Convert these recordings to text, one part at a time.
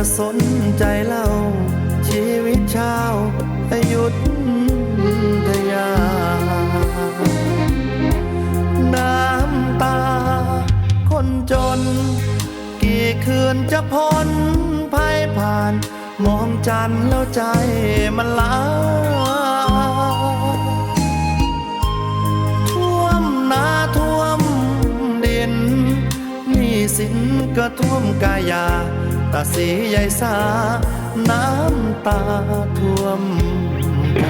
จะสนใจเล่า ชีวิตชาวอายุทยา น้ำตา คนจน กี่คืนจะพ้นภัยผ่าน มองจันแล้วใจมันล้าท่วมนาท่วมดินนี่สินก็ท่วมกายา ตาสีใหญ่สา น้ำตาท่วมใจ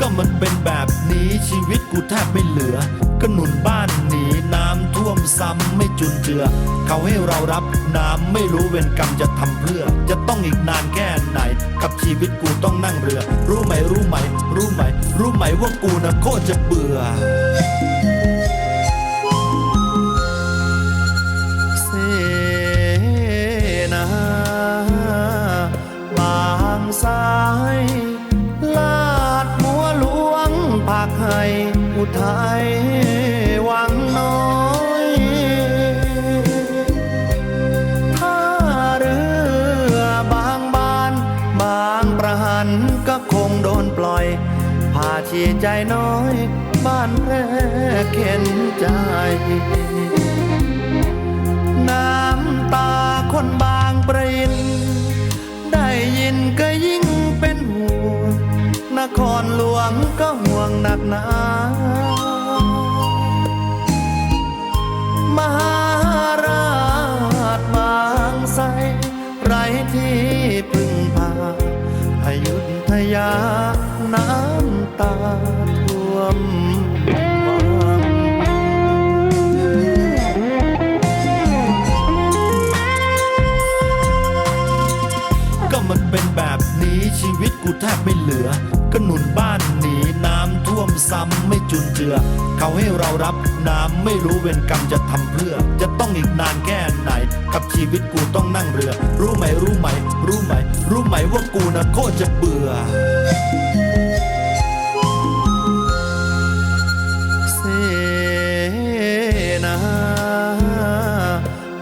ก็มันเป็นแบบนี้ชีวิตกูแทบไม่เหลือ ก็หนุนบ้านหนีน้ำท่วมซ้ำไม่จุนเจือ เขาให้เรารับน้ำไม่รู้เวรกรรมจะทำเพื่อ จะต้องอีกนานแค่ไหน ชีวิตกูต้องนั่งเรือ รู้ไหมรู้ไหม รู้ไหม รู้ไหมว่ากูนะโคตรจะเบื่อ เสนาบางสายลาดมัวหลวงภาคให้อุทัยวังน้อ ชีใจน้อย บ้านแรกเข็นใจ น้ำตาคนบางปรินได้ยินก็ยิ่งเป็นห่วงนครหลวงก็ห่วงหนักหนามหาราชบางไทรไรที่พึ่งพาอายุทยา บ้านหนีน้ำท่วมซ้ำไม่จุนเจือ เขาให้เรารับน้ำไม่รู้เวรกรรมจะทำเพื่อ จะต้องอีกนานแค่ไหน กับชีวิตกูต้องนั่งเรือ รู้ไหมรู้ไหม รู้ไหม รู้ไหมว่ากูนะโคตรจะเบื่อเสนา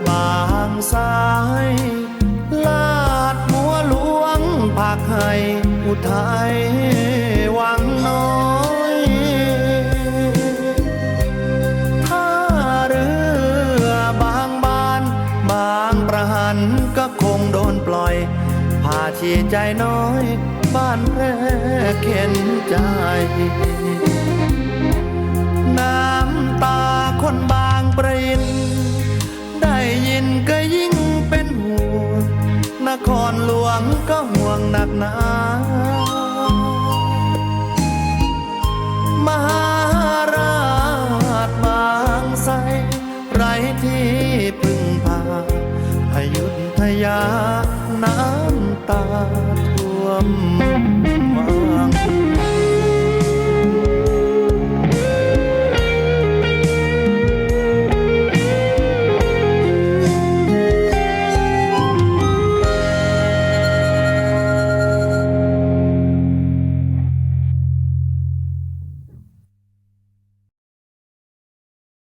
บางสายลาดมัวหลวงภาคให้อุทัย ชีใจน้อย บ้านแรกเข็นใจ น้ำตาคนบางปรินได้ยินก็ยิ่งเป็นห่วงนครหลวงก็ห่วงหนักหนา ทยาน้ำตาท่วมวัง